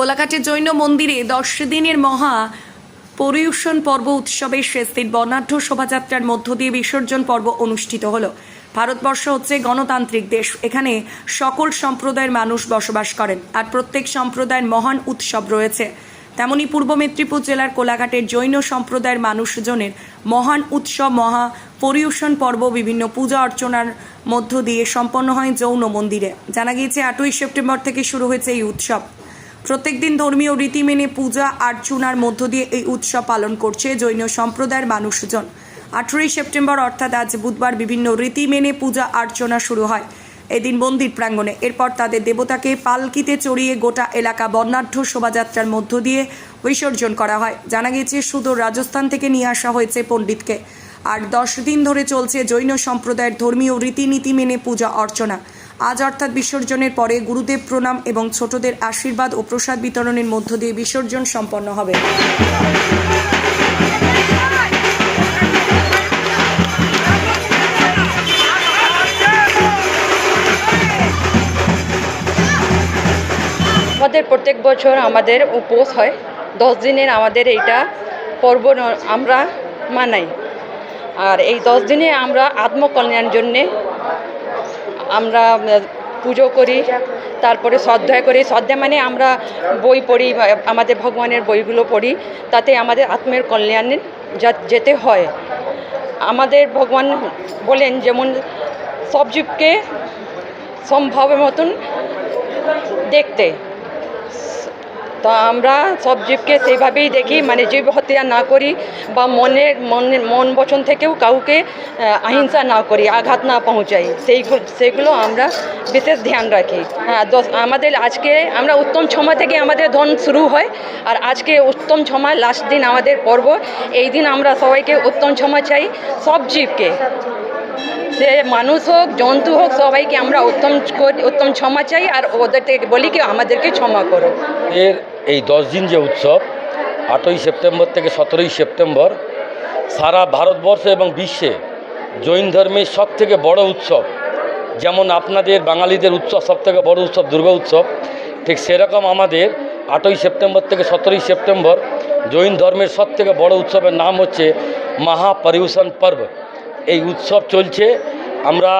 কোলাঘাটের জৈন মন্দিরে দশ দিনের মহা পরিউষণ পর্ব উৎসবের দিন বর্ণাঢ্য শোভাযাত্রার মধ্য দিয়ে বিসর্জন পর্ব অনুষ্ঠিত হলো। ভারতবর্ষ হচ্ছে গণতান্ত্রিক দেশ। এখানে সকল সম্প্রদায়ের মানুষ বসবাস করেন আর প্রত্যেক সম্প্রদায়ের মহান উৎসব রয়েছে। তেমনি পূর্ব মেদিনীপুর জেলার কোলাঘাটের জৈন সম্প্রদায়ের মানুষজনের মহান উৎসব মহা পরিউষণ পর্ব বিভিন্ন পূজা অর্চনার মধ্য দিয়ে সম্পন্ন হয় যৌন মন্দিরে। জানা গিয়েছে, আটই সেপ্টেম্বর থেকে শুরু হয়েছে এই উৎসব। প্রত্যেকদিন ধর্মীয় রীতি মেনে পূজা, অর্চনার মধ্য দিয়ে এই উৎসব পালন করছে জৈন সম্প্রদায়ের মানুষজন। আঠেরোই সেপ্টেম্বর অর্থাৎ আজ বুধবার বিভিন্ন রীতি মেনে পূজা, অর্চনা শুরু হয়। এদিন মন্দির প্রাঙ্গণে। এরপর তাদের দেবতাকে পালকিতে চড়িয়ে গোটা এলাকা বর্ণাঢ্য শোভাযাত্রার মধ্য দিয়ে বিসর্জন করা হয়। জানা গেছে সুদূর রাজস্থান থেকে নিয়ে আসা হয়েছে পণ্ডিতকে। আর দশ দিন ধরে চলছে জৈন সম্প্রদায়ের ধর্মীয় রীতিনীতি মেনে পূজা, অর্চনা। আজ অর্থাৎ বিসর্জনের পরে গুরুদেব প্রণাম এবং ছোটদের আশীর্বাদ ও প্রসাদ বিতরণের মধ্য দিয়ে বিসর্জন সম্পন্ন হবে। আমাদের প্রত্যেক বছর আমাদের উপোস হয়। দশ দিনের আমাদের এইটা পর্ব আমরা মানাই। আর এই দশ দিনে আমরা আত্মকল্যাণের জন্যে আমরা পুজো করি, তারপরে শ্রদ্ধা করি। শ্রদ্ধা মানে আমরা বই পড়ি আমাদের ভগবানের বইগুলো পড়ি, তাতে আমাদের আত্মের কল্যাণে যেতে হয়। আমাদের ভগবান বলেন যেমন সব জীবকে সম্ভবের মতন দেখতে। তো আমরা সব জীবকে সেইভাবেই দেখি মানে জীব হত্যা না করি বা মনের মনের মন বচন থেকেও কাউকে অহিংসা না করি, আঘাত না পৌঁছাই। সেইগুলো সেগুলো আমরা বিশেষ ধ্যান রাখি। হ্যাঁ আমাদের আজকে আমরা উত্তম সময় থেকে আমাদের ধন শুরু হয়, আর আজকে উত্তম ছমা লাস্ট দিন আমাদের পর্ব। এই দিন আমরা সবাইকে উত্তম সময় চাই, সব জীবকে। সে মানুষ হোক, জন্তু হোক, সবাইকে আমরা উত্তম উত্তম ক্ষমা চাই, আর ওদের থেকে বলি কি, আমাদেরকে ক্ষমা করো। এর এই দশ দিন যে উৎসব, আটই সেপ্টেম্বর থেকে সতেরোই সেপ্টেম্বর, সারা ভারতবর্ষ এবং বিশ্বে জৈন ধর্মের সব থেকে বড় উৎসব। যেমন আপনাদের বাঙালিদের উৎসব সব থেকে বড় উৎসব দুর্গা উৎসব, ঠিক সেরকম আমাদের আটই সেপ্টেম্বর থেকে সতেরোই সেপ্টেম্বর জৈন ধর্মের সব থেকে বড় উৎসবের নাম হচ্ছে মহাপরিবেশন পর্ব। এই উৎসব চলছে আমরা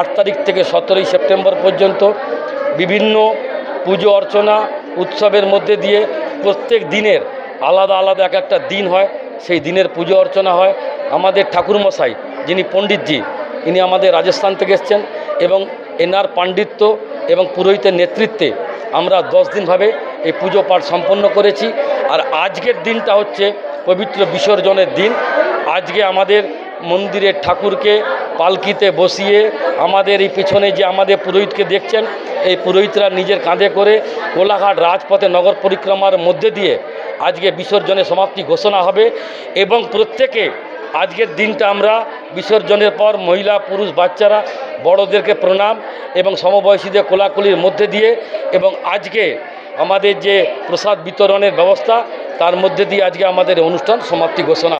আট তারিখ থেকে সতেরোই সেপ্টেম্বর পর্যন্ত। বিভিন্ন পুজো অর্চনা উৎসবের মধ্যে দিয়ে প্রত্যেক দিনের আলাদা আলাদা এক একটা দিন হয়। সেই দিনের পুজো অর্চনা হয়। আমাদের ঠাকুরমশাই যিনি পণ্ডিতজি, ইনি আমাদের রাজস্থান থেকে এসছেন এবং এনার পাণ্ডিত্য এবং পুরোহিতের নেতৃত্বে আমরা দশ দিনভাবে এই পুজো পাঠ সম্পন্ন করেছি। আর আজকের দিনটা হচ্ছে পবিত্র বিসর্জনের দিন। আজকে আমাদের মন্দিরের ঠাকুরকে পালকিতে বসিয়ে আমাদের এই পেছনে যে আমাদের পুরোহিতকে দেখছেন, এই পুরোহিতরা নিজের কাঁধে করে কোলাঘাট রাজপথে নগর পরিক্রমার মধ্যে দিয়ে আজকে বিসর্জনের সমাপ্তি ঘোষণা হবে এবং প্রত্যেকে আজকের দিনটা আমরা বিসর্জনের পর মহিলা, পুরুষ, বাচ্চারা, বড়দেরকে প্রণাম এবং সমবয়সীদের কোলাকুলির মধ্যে দিয়ে এবং আজকে আমাদের যে প্রসাদ বিতরণের ব্যবস্থা, তার মধ্যে দিয়ে আজকে আমাদের অনুষ্ঠান সমাপ্তি ঘোষণা